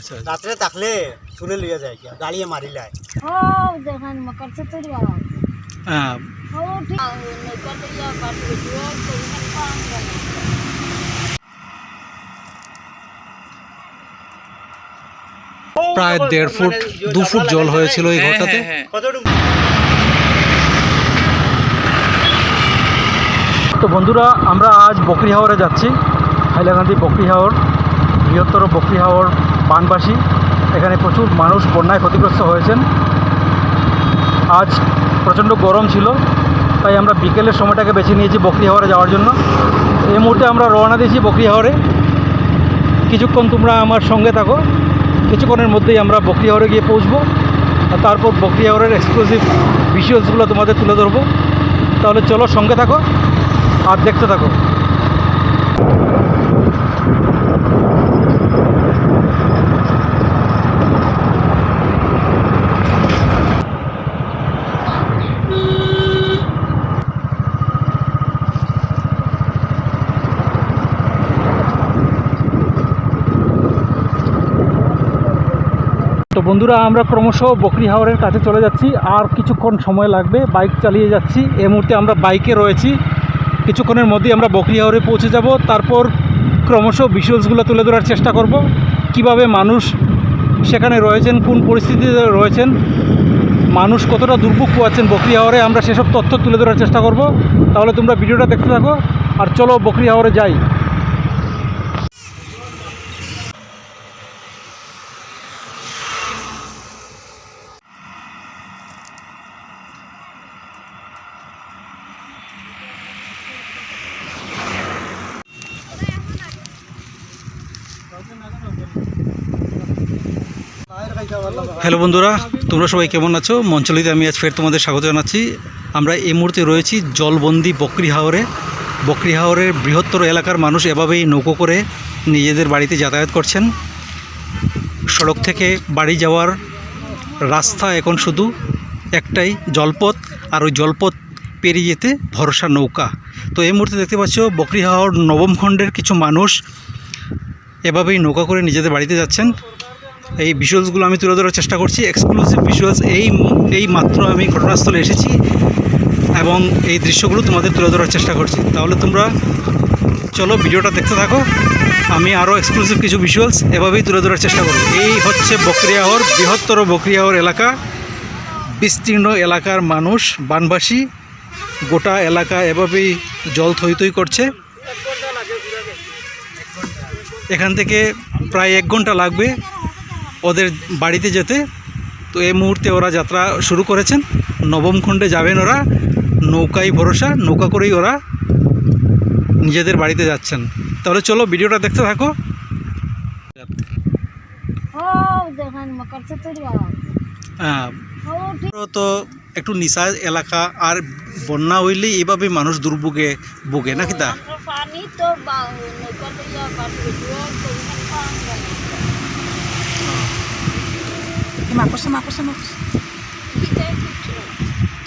আচ্ছা। রাত্রে থাকলে শুনে লিয়ে যায় কি গাড়িয়ে মারি লাই হ্যাঁ। ও দেখেন মকরছে তো হ্যাঁ। প্রায় দেড় মানে ফুট দু ফুট জল হয়েছিল এই হ্যাঁ, ঘরটাতে। হ্যাঁ, তো বন্ধুরা আমরা আজ বকরি হাওড়ে যাচ্ছি হাইলাকান্দি বকরি হাওড় বৃহত্তর বকরি হাওর বানবাসী এখানে প্রচুর মানুষ বন্যায় ক্ষতিগ্রস্ত হয়েছেন। আজ প্রচণ্ড গরম ছিল, তাই আমরা বিকেলের সময়টাকে বেছে নিয়েছি বকরি হাওরে যাওয়ার জন্য। এই মুহূর্তে আমরা রওনা দিয়েছি বকরি হাওরে কিছুক্ষণ তোমরা আমার সঙ্গে থাকো, কিছুক্ষণের মধ্যেই আমরা বকরি হাওরে গিয়ে পৌঁছবো। আর তারপর বকরি হাওরের এক্সক্লুসিভ ভিজুয়ালসগুলো তোমাদের তুলে ধরবো। তাহলে চলো সঙ্গে থাকো আর দেখতে থাকো। তো বন্ধুরা, আমরা ক্রমশ বকরি হাওরের কাছে চলে যাচ্ছি। আর কিছুক্ষণ সময় লাগবে, বাইক চালিয়ে যাচ্ছি। এই মুহূর্তে আমরা বাইকে রয়েছি। কিছুক্ষণের মধ্যেই আমরা বকরি হাওরে পৌঁছে যাব। তারপর ক্রমশ ভিজুয়ালসগুলো তুলে ধরার চেষ্টা করব। কীভাবে মানুষ সেখানে রয়েছেন, কোন পরিস্থিতিতে রয়েছেন, মানুষ কতটা দুর্ভোগ পোয়াচ্ছেন বকরি হাওরে, আমরা সেসব তথ্য তুলে ধরার চেষ্টা করব। তাহলে তোমরা ভিডিওটা দেখতে থাকো। আর চলো বকরি হাওরে যাই। হ্যালো বন্ধুরা, তোমরা সবাই কেমন আছো? মঞ্চলিতে আমি আজ ফের তোমাদের স্বাগত জানাচ্ছি। আমরা এই মুহূর্তে রয়েছি জলবন্দি বকরি হাওরে। বকরি হাওরের বৃহত্তর এলাকার মানুষ এভাবেই নৌকো করে নিজেদের বাড়িতে যাতায়াত করছেন। সড়ক থেকে বাড়ি যাওয়ার রাস্তা এখন শুধু একটাই জলপথ, আর ওই জলপথ পেরিয়ে যেতে ভরসা নৌকা। তো এই মুহূর্তে দেখতে পাচ্ছ, বকরি হাওর নবম খণ্ডের কিছু মানুষ এভাবেই নৌকা করে নিজেদের বাড়িতে যাচ্ছেন। এই ভিজুয়ালসগুলো আমি তুলে ধরার চেষ্টা করছি। এক্সক্লুসিভ ভিজুয়ালস এই এই মাত্র আমি ঘটনাস্থলে এসেছি এবং এই দৃশ্যগুলো তোমাদের তুলে ধরার চেষ্টা করছি। তাহলে তোমরা চলো ভিডিওটা দেখতে থাকো। আমি আরও এক্সক্লুসিভ কিছু ভিজুয়ালস এভাবেই তুলে ধরার চেষ্টা করব। এই হচ্ছে বকরিয়াহর, বৃহত্তর বকরিয়াহর এলাকা। বিস্তীর্ণ এলাকার মানুষ, বানবাসী। গোটা এলাকা এভাবেই জল থই থই করছে। এখান থেকে প্রায় এক ঘণ্টা লাগবে। ওদের বাড়িতে যেতে। তো এই মুহূর্তে ওরা যাত্রা শুরু করেছেন। নবম খণ্ডে যাবেন ওরা। নৌকাই ভরসা নৌকা করেই ওরা নিজেদের বাড়িতে যাচ্ছেন। তাহলে চলো ভিডিওটা দেখতে থাকো। হ্যাঁ। তো একটু নিশা এলাকা আর বন্যা হইলে এইভাবে মানুষ দুর্ভোগে ভোগে নাকি তা? পানি তো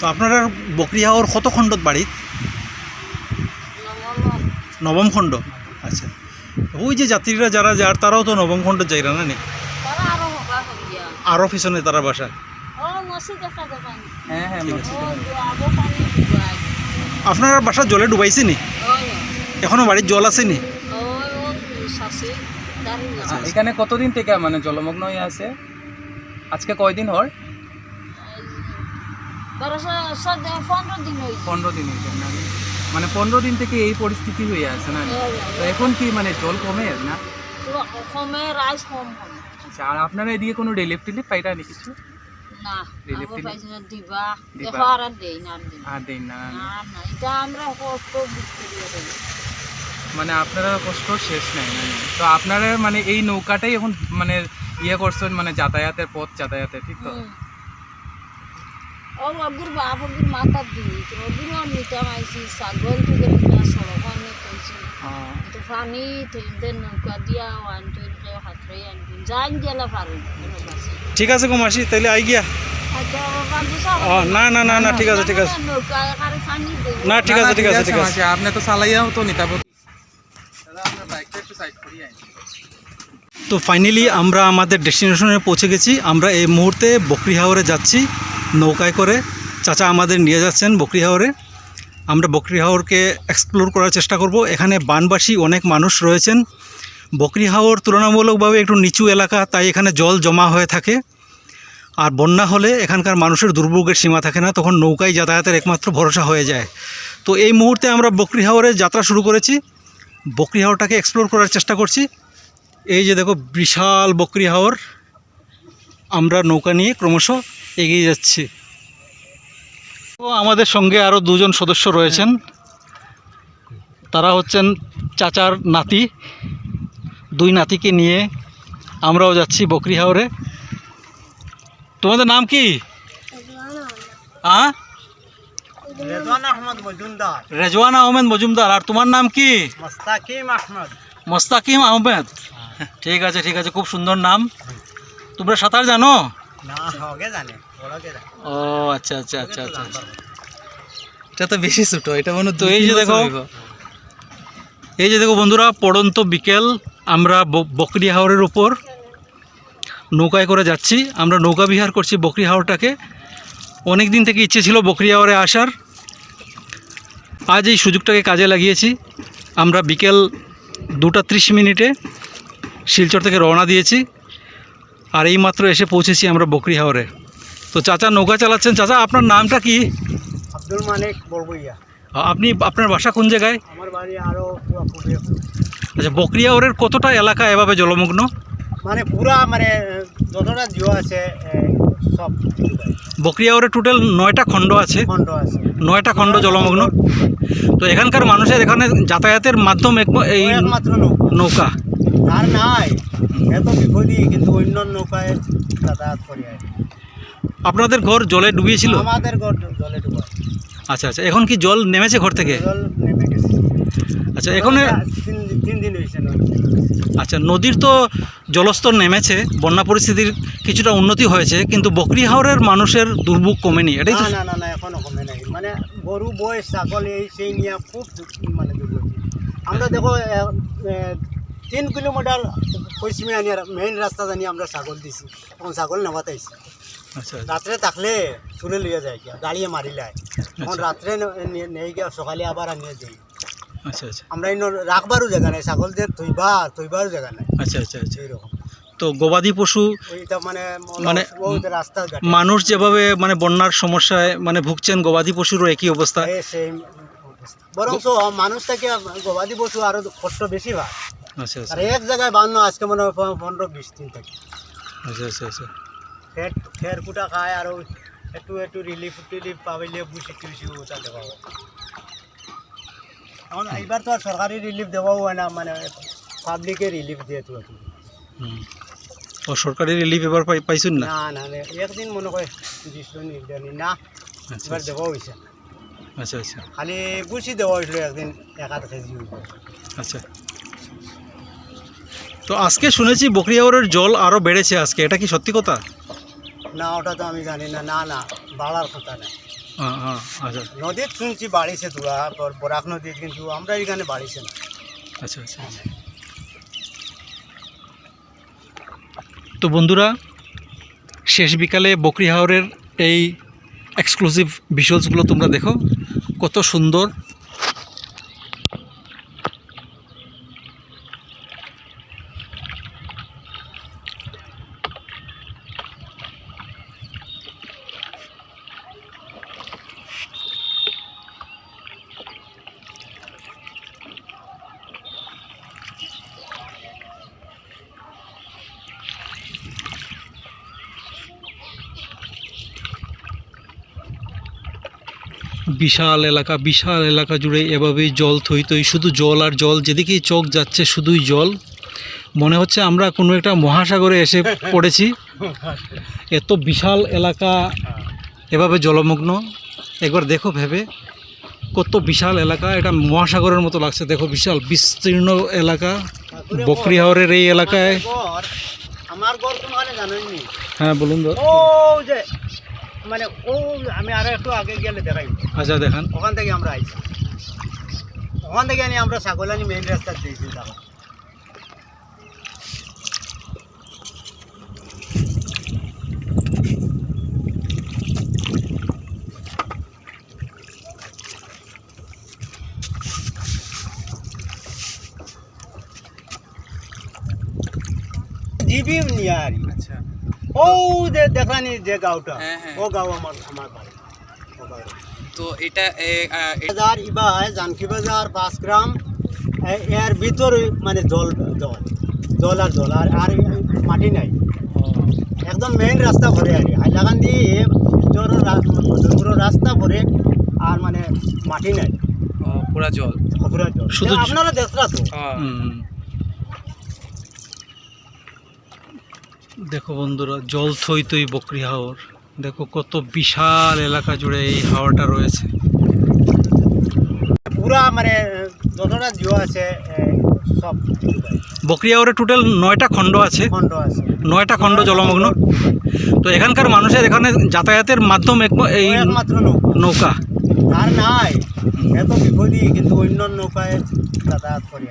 তো আপনারা বকরিহাওর কত খণ্ডত বাড়ি? নবম খণ্ড। আচ্ছা। ওই যে যাত্রীরা যারা যার তারাও তো নবম খণ্ড যাইরা না নি? আরও আরও পিছনে তারা বাসা। হ্যাঁ হ্যাঁ আপনার বাসা জলে ডুবাইছে নি? এখনও বাড়ির জল আছে নি? আচ্ছা, এখানে কতদিন থেকে মানে জলমগ্ন হয়ে আছে? আজকে কয়দিন হর পনেরো দিন মানে পনেরো দিন থেকে এই পরিস্থিতি হয়ে আছে না? তো এখন কি মানে জল কমে না? কমে রাইস কম আচ্ছা আর আপনারা এদিকে কোনো রিলিফ টিলিফ পাইরা নি কিছু? না Relief টিলিফ? না দিবা। দিবা। দেখো আর আর দেই না। আর দেই না। না? না না এটা আমরা কষ্ট বুঝতে দিয়ে দেই মানে আপনারা কষ্ট শেষ নাই তো আপনারা মানে এই নৌকাটাই এখন মানে ইয়ে করছেন মানে যাতায়াতের পথ যাতায়াতের ঠিক তো? হুম। ও অগুর বাপ অগুর মাথা দিই অগুর নিতে আইছি ছাগল থেকে না সড়ক আমি কইছি। হ্যাঁ। তো পানি থেকে নৌকা দিয়া ওয়ান টুয়েলভ হাতরে আনবি। জান গেলা পারুন ঠিক আছে গো মাসি তাইলে আই গিয়া। আচ্ছা বাবু ও না না না না ঠিক আছে ঠিক আছে। নৌকা কারে পানি দেব না ঠিক আছে ঠিক আছে ঠিক আছে। মাসি, আপনি তো চালাইয়াও তো নিতাব। দাদা আপনার বাইকটা একটু সাইড করিয়ে আইন তো ফাইনালি আমরা আমাদের ডেস্টিনেশনে পৌঁছে গেছি। আমরা এই মুহূর্তে বকরি হাওরে যাচ্ছি, নৌকায় করে। চাচা আমাদের নিয়ে যাচ্ছেন বকরি হাওরে আমরা বকরি হাওরকে এক্সপ্লোর করার চেষ্টা করব। এখানে বানবাসী অনেক মানুষ রয়েছেন। বকরি হাওর তুলনামূলকভাবে একটু নিচু এলাকা, তাই এখানে জল জমা হয়ে থাকে। আর বন্যা হলে এখানকার মানুষের দুর্ভোগের সীমা থাকে না, তখন নৌকায় যাতায়াতের একমাত্র ভরসা হয়ে যায়। তো এই মুহূর্তে আমরা বকরি হাওরে যাত্রা শুরু করেছি। বকরি হাওরটাকে এক্সপ্লোর করার চেষ্টা করছি। এই যে দেখো বিশাল বকরি হাওর। আমরা নৌকা নিয়ে ক্রমশ এগিয়ে যাচ্ছি। তো আমাদের সঙ্গে আরও দুজন সদস্য রয়েছেন। তারা হচ্ছেন চাচার নাতি। দুই নাতিকে নিয়ে আমরাও যাচ্ছি বকরি হাওরে। তোমাদের নাম কি? হ্যাঁ রেজওয়ান আহমেদ মজুমদার। আর তোমার নাম কি? মোস্তাকিম আহমদ। মোস্তাকিম আহমেদ। ঠিক আছে ঠিক আছে খুব সুন্দর নাম। তোমরা সাঁতার জানো? ও আচ্ছা আচ্ছা আচ্ছা আচ্ছা আচ্ছা। এটা তো বেশি ছোট এটা মনে তো এই যে দেখো। এই যে দেখো বন্ধুরা পড়ন্ত বিকেল আমরা বকরি হাওরের উপর নৌকায় করে যাচ্ছি। আমরা নৌকা বিহার করছি বকরি হাওরটাকে। অনেক দিন থেকে ইচ্ছে ছিল বকরি হাওরে আসার। আজ এই সুযোগটাকে কাজে লাগিয়েছি। আমরা বিকেল দুটা ত্রিশ মিনিটে শিলচর থেকে রওনা দিয়েছি। আর এই মাত্র এসে পৌঁছেছি আমরা বকরি হাওরে। তো চাচা নৌকা চালাচ্ছেন। চাচা আপনার নামটা কি? আব্দুল মালিক বড়বইয়া আপনি আপনার বাসা কোন জায়গায়? আমার বাড়ি আরও আচ্ছা বকরিয়া ওরের কতটা এলাকা এভাবে জলমগ্ন? মানে পুরা মানে যতটা জিও আছে সব ডুবে। বকরিয়া ওরে টোটাল নয়টা খণ্ড আছে। খণ্ড আছে। নয়টা খণ্ড জলমগ্ন। তো এখানকার মানুষের এখানে যাতায়াতের মাধ্যম এই নৌকা। আর নাই। এত বিপদই কিন্তু অন্য নৌকায় যাতায়াত করি আর আপনাদের ঘর জলে ডুবিয়েছিল? আমাদের ঘর জলে ডুবা আচ্ছা আচ্ছা। এখন কি জল নেমেছে ঘর থেকে? জল নেমে গেছে আচ্ছা এখন তিন তিন দিন হয়েছে নদী। আচ্ছা নদীর তো জলস্তর নেমেছে বন্যা পরিস্থিতির কিছুটা উন্নতি হয়েছে কিন্তু বকরি হাওরের মানুষের দুর্ভোগ কমেনি এটাই তো না না না না এখনও কমে নাই। মানে গরু বই ছাগল এই সেই নিয়ে খুব দু- মানে দুর্গতি। আমরা দেখো এ, এ, তিন কিলোমিটার পশ্চিমে আনি মেইন রাস্তা জানি আমরা ছাগল দিছি। এখন ছাগল নেওয়াতাইছি আচ্ছা। রাত্রে থাকলে চুলে লিয়ে যায় কি গাড়িয়ে মারি লাই। এখন আচ্ছা। রাত্রে ন- নে- নেই গিয়ে সকালে আবার আনিয়ে যাই আচ্ছা আচ্ছা। আমরা ইনো রাখবারও জায়গা নাই ছাগলদের থইবার থইবারও জায়গা নাই। আচ্ছা আচ্ছা আচ্ছা। এইরকম। তো গবাদি পশু মানে মানে- মানে রাস্তা মানুষ যেভাবে মানে বন্যার সমস্যায় মানে ভুগছেন গবাদি পশুরও একই অবস্থা। বরং মানুষ থেকে গবাদি পশু আরও কষ্ট বেশি হয়। আচ্ছা আচ্ছা। আর এক জায়গায় বান্ন আজকে মনে হয় পনেরো বিশ দিন থেকে। আচ্ছা আচ্ছা আচ্ছা। খের খের কুটা খায় আর একটু একটু রিলিফ টিলিফ পাবিলে বুঝি টুসি ওটা দেওয়া এখন এইবার তো আর সরকারি রিলিফ দেওয়াও হয় না মানে পাবলিকে রিলিফ দিয়ে তো। ও সরকারি রিলিফ এবার পাই পাইছেন না? না না একদিন মনে করে দিছিল না আচ্ছা এবার আচ্ছা। দেওয়া হয়েছে আচ্ছা আচ্ছা। খালি গুছি দেওয়া হয়েছিল একদিন এক আধ কেজি আচ্ছা। তো আজকে শুনেছি বকরিয়াওয়ারের জল আরও বেড়েছে আজকে। এটা কি সত্যি কথা? না ওটা তো আমি জানি না। না না বাড়ার কথা না। আচ্ছা। নদীত শুনছি বাড়িছে তোরা বরাক নদীর কিন্তু আমরা এখানে বাড়িছে না। আচ্ছা আচ্ছা আচ্ছা। তো বন্ধুরা শেষ বিকালে বকরি হাওরের এই এক্সক্লুসিভ ভিজুয়ালসগুলো তোমরা দেখো। কত সুন্দর বিশাল এলাকা বিশাল এলাকা জুড়ে এভাবেই জল থই থই শুধু জল আর জল যেদিকেই চোখ যাচ্ছে শুধুই জল। মনে হচ্ছে আমরা কোনো একটা মহাসাগরে এসে পড়েছি। এত বিশাল এলাকা এভাবে জলমগ্ন। একবার দেখো ভেবে কত বিশাল এলাকা এটা মহাসাগরের মতো লাগছে। দেখো বিশাল বিস্তীর্ণ এলাকা বকরি হাওরের এই এলাকায়। আমার হ্যাঁ বলুন মানে ও আমি আরও একটু আগে গেলে দেখাই। আচ্ছা দেখান। ওখান থেকে আমরা আইছি। ওখান থেকে আনি আমরা ছাগলানি মেইন রাস্তা দিয়েছি তখন জীবী নিয়ে আচ্ছা। ও যে দেখানি যে গাঁওটা। ও গাঁও আমার আমার বাড়ি। তো এটা এ, আহ, এ- বাজার ইবা জানকি বাজার পাঁচ গ্রাম এর ভিতরে মানে জল জল জল আর জল আর আর মাটি নাই। একদম মেইন রাস্তা ভরে আর হাইলাকান্দি রাস্তা ভরে আর মানে মাটি নাই। পুরা জল। পুরা জল। শুধু- আপনারা দেখরা তো। দেখো বন্ধুরা জল থই থই বকরি হাওর। দেখো কত বিশাল এলাকা জুড়ে এই হাওয়াটা রয়েছে। পুরা মানে যতটা জিও আছে সব বকরি হাওরে টোটাল নয়টা খণ্ড আছে। খণ্ড আছে। নয়টা খণ্ড জলমগ্ন। তো এখানকার মানুষের এখানে যাতায়াতের মাধ্যম এই একমাত্র নৌকা। আর নাই। এত বিপদই কিন্তু অন্য নৌকায় যাতায়াত করি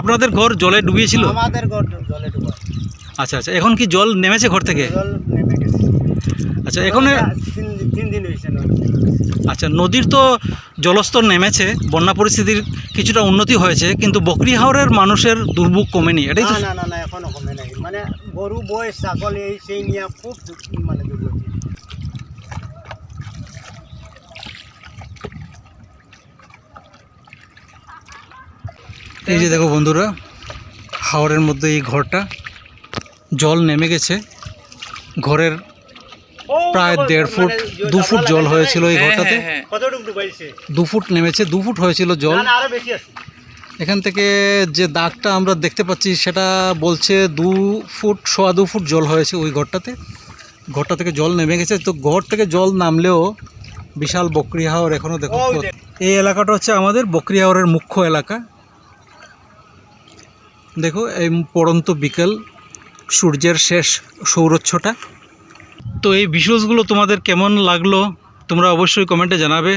আপনাদের ঘর জলে ডুবিয়েছিল? আমাদের ঘর জলে ডুবা আচ্ছা আচ্ছা। এখন কি জল নেমেছে ঘর থেকে? জল নেমে গেছে। আচ্ছা এখন আচ্ছা নদীর তো জলস্তর নেমেছে বন্যা পরিস্থিতির কিছুটা উন্নতি হয়েছে কিন্তু বকরি হাওরের মানুষের দুর্ভোগ কমেনি এটাই তো না না না এখনও কমে নাই। মানে গরু বই ছাগল এই সেই নিয়ে খুব মানে দুর্গতি। এই যে দেখো বন্ধুরা হাওরের মধ্যে এই ঘরটা। জল নেমে গেছে। ঘরের প্রায় দেড় ফুট দু ফুট জল হয়েছিল এই হ্যাঁ, ঘরটাতে। হ্যাঁ, হ্যাঁ। দু ফুট নেমেছে দু ফুট হয়েছিল জল। না না আরও বেশি আছে। এখান থেকে যে দাগটা আমরা দেখতে পাচ্ছি সেটা বলছে দু ফুট সোয়া দু ফুট জল হয়েছে ওই ঘরটাতে। ঘরটা থেকে জল নেমে গেছে। তো ঘর থেকে জল নামলেও বিশাল বকরি হাওর এখনও দেখো। এই এলাকাটা হচ্ছে আমাদের বকরি হাওরের মুখ্য এলাকা। দেখো এই পড়ন্ত বিকেল। সূর্যের শেষ সৌরচ্ছটা। তো এই ভিজুয়ালসগুলো তোমাদের কেমন লাগল তোমরা অবশ্যই কমেন্টে জানাবে।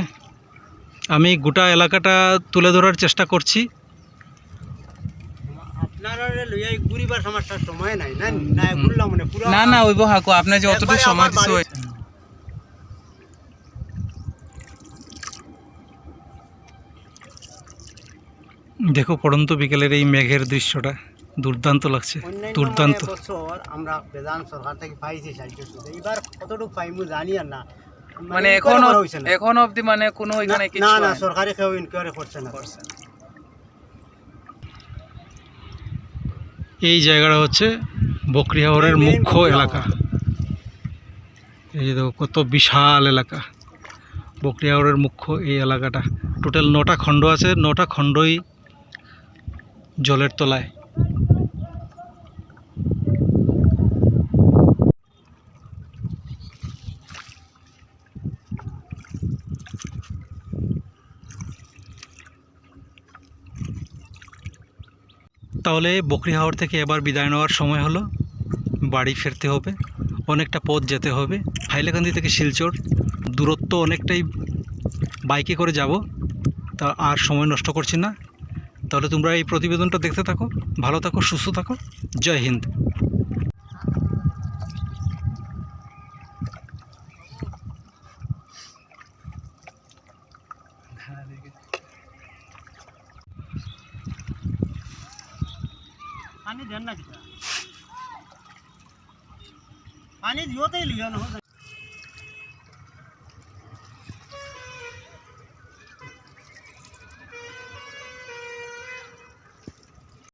আমি গোটা এলাকাটা তুলে ধরার চেষ্টা করছি। আপনারা না না মানে না না ওইব হাকু আপনি যে অতটুকু সময় দেখো পড়ন্ত বিকেলের এই মেঘের দৃশ্যটা। দুর্দান্ত লাগছে দুর্দান্ত। মানে বছর আমরা বেদান সরকার থেকে পাইছি সাহায্য এবার কতটুকু পাইমু জানি আর না। মানে এখনও করা হইছে না। এখন অবধি মানে কোনো এখানে কিছু না না সরকারি কেউ ইনকোয়ারি করছে না। এই জায়গাটা হচ্ছে বকরি হাওরের মুখ্য এলাকা। এই যে দেখো কত বিশাল এলাকা। বকরি হাওরের মুখ্য এই এলাকাটা। টোটাল নটা খণ্ড আছে নটা খণ্ডই জলের তলায়। তাহলে বকরি হাওয়ার থেকে এবার বিদায় নেওয়ার সময় হলো। বাড়ি ফিরতে হবে, অনেকটা পথ যেতে হবে। হাইলাকান্দি থেকে শিলচর, দূরত্ব অনেকটাই বাইকে করে যাব, তা আর সময় নষ্ট করছি না। তাহলে তোমরা এই প্রতিবেদনটা দেখতে থাকো, ভালো থাকো, সুস্থ থাকো। জয় হিন্দ। পানি দেন না কিতা পানি দিওতেই লিও নহয়